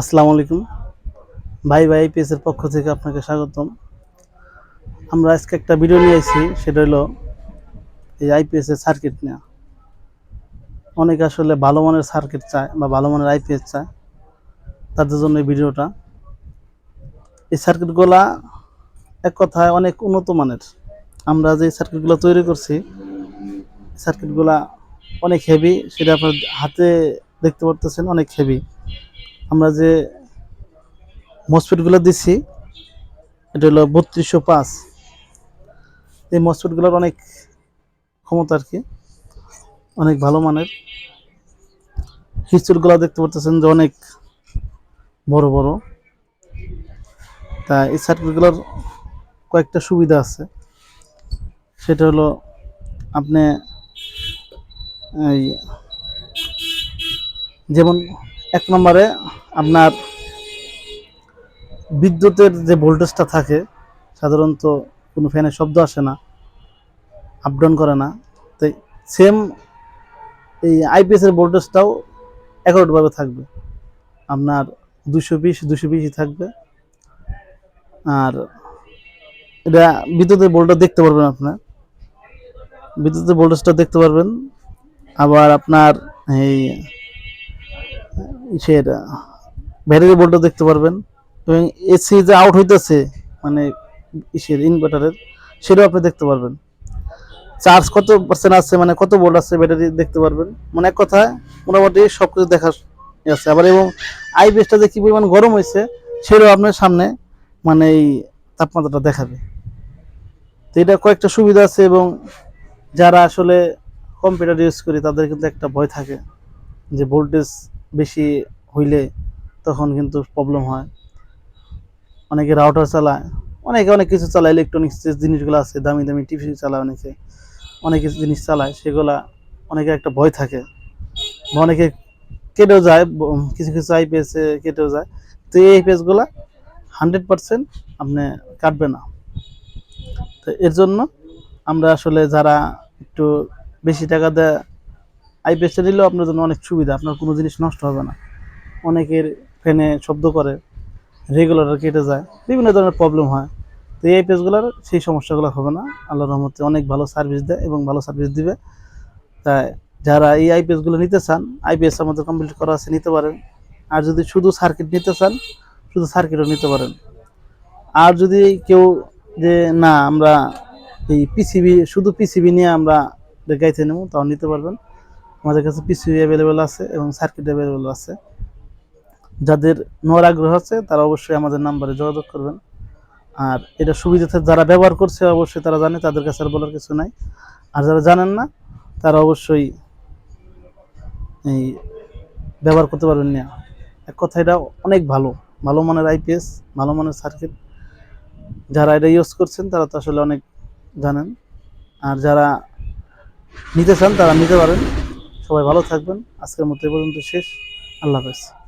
আসসালামু আলাইকুম। ভাই ভাই পিএসের পক্ষ থেকে আপনাকে স্বাগতম। আমরা আজকে একটা ভিডিও নিয়ে এসেছি সেটা হলো এই আইপিএস এর সার্কিট নেওয়া অনেকে আসলে ভালো মানের সার্কিট চায় বা ভালো মানের আইপিএস চায়, তাদের জন্য এই ভিডিওটা এই সার্কিটগুলা এক কথায় অনেক উন্নত মানের। আমরা যে সার্কিটগুলো তৈরি করছি সার্কিটগুলা অনেক হেভি সেটা আপনার হাতে দেখতে পারতেছেন, অনেক হেভি আমরা যে মসফিটগুলো দিচ্ছি এটা হলো বত্রিশশো পাঁচ। এই মসফিটগুলোর অনেক ক্ষমতা আর কি, অনেক ভালো মানের। হিস্টুলগুলো দেখতে পাচ্ছেন যে অনেক বড় বড়। তা এই সার্কিটগুলোর কয়েকটা সুবিধা আছে। সেটা হলো আপনি এই যেমন এক নম্বরে আপনার বিদ্যুতের যে ভোল্টেজটা থাকে, সাধারণত কোনো ফ্যানের শব্দ আসে না আপ ডাউন করে না। তাই সেম এই আইপিএসের ভোল্টেজটাও একটভাবে থাকবে। আপনার দুশো বিশ দুশো বিশই থাকবে। আর এটা বিদ্যুতের ভোল্টেজ দেখতে পারবেন আপনার। বিদ্যুতের ভোল্টেজটা দেখতে পারবেন। আবার আপনার এই ইসের ব্যাটারি ভোল্টও দেখতে পারবেন। এবং এসি যে আউট হইতেছে মানে ইসের ইনভার্টারের সেটাও আপনি দেখতে পারবেন। চার্জ কত পার্সেন্ট আছে মানে কত ভোল্ট আছে, ব্যাটারি দেখতে পারবেন। মানে এক কথায়, মোটামুটি সব কিছু দেখার ই আছে আবার এবং আইপিএসটা যে কি পরিমাণ গরম হয়েছে সেটাও আপনার সামনে মানে এই তাপমাত্রাটা দেখাবে। তো এটা কয়েকটা সুবিধা আছে এবং যারা আসলে কম্পিউটার ইউজ করি, তাদের কিন্তু একটা ভয় থাকে যে ভোল্টেজ বেশি হইলে তখন কিন্তু প্রবলেম হয়। অনেকে রাউটার চালায়, অনেকে অনেক কিছু চালায় ইলেকট্রনিক্স যে জিনিসগুলো আছে, দামি দামি টিভি চালায় অনেকে, অনেক কিছু জিনিস চালায়, সেগুলা অনেকে একটা ভয় থাকে বা অনেকে কেটেও যায় কিছু কিছু আইপিএসে কেটেও যায়। তো এই আইপিএসগুলা হান্ড্রেড পারসেন্ট আপনি কাটবে না। তো এর জন্য আমরা আসলে যারা একটু বেশি টাকা দেয় আইপিএসটা নিলেও আপনার জন্য অনেক সুবিধা, আপনার কোনো জিনিস নষ্ট হবে না। অনেকের ফ্যানে শব্দ করে রেগুলেটর কেটে যায়, বিভিন্ন ধরনের প্রবলেম হয়। তো এই আইপিএসগুলোর সেই সমস্যাগুলো হবে না। আল্লাহর রহমতে অনেক ভালো সার্ভিস দেয় এবং ভালো সার্ভিস দিবে। তাই যারা এই আইপিএসগুলো নিতে চান আইপিএস আমাদের কমপ্লিট করা আছে, নিতে পারেন। আর যদি শুধু সার্কিট নিতে চান, শুধু সার্কিটও নিতে পারেন। আর যদি কেউ যে, না, আমরা এই পিসিবি শুধু পিসিবি নিয়ে আমরা গাইতে নেব তাও নিতে পারবেন। আমাদের কাছে পিসিবি অ্যাভেলেবেল আছে এবং সার্কিট অ্যাভেলেবেল আছে। যাদের নেওয়ার আগ্রহ আছে, তারা অবশ্যই আমাদের নাম্বারে যোগাযোগ করবেন। আর এটা সুবিধাতে যারা ব্যবহার করছে, অবশ্যই তারা জানে, তাদের কাছে আর বলার কিছু নাই। আর যারা জানেন না, তারা অবশ্যই এই ব্যবহার করতে পারবেন না। এক কথা, এটা অনেক ভালো। ভালো মানের আইপিএস ভালো মানের সার্কিট। যারা এটা ইউজ করছেন, তারা তো আসলে অনেক জানেন। আর যারা নিতে চান, তারা নিতে পারেন। সবাই ভালো থাকবেন। আজকের মতো এই পর্যন্ত শেষ। আল্লাহ হাফেজ।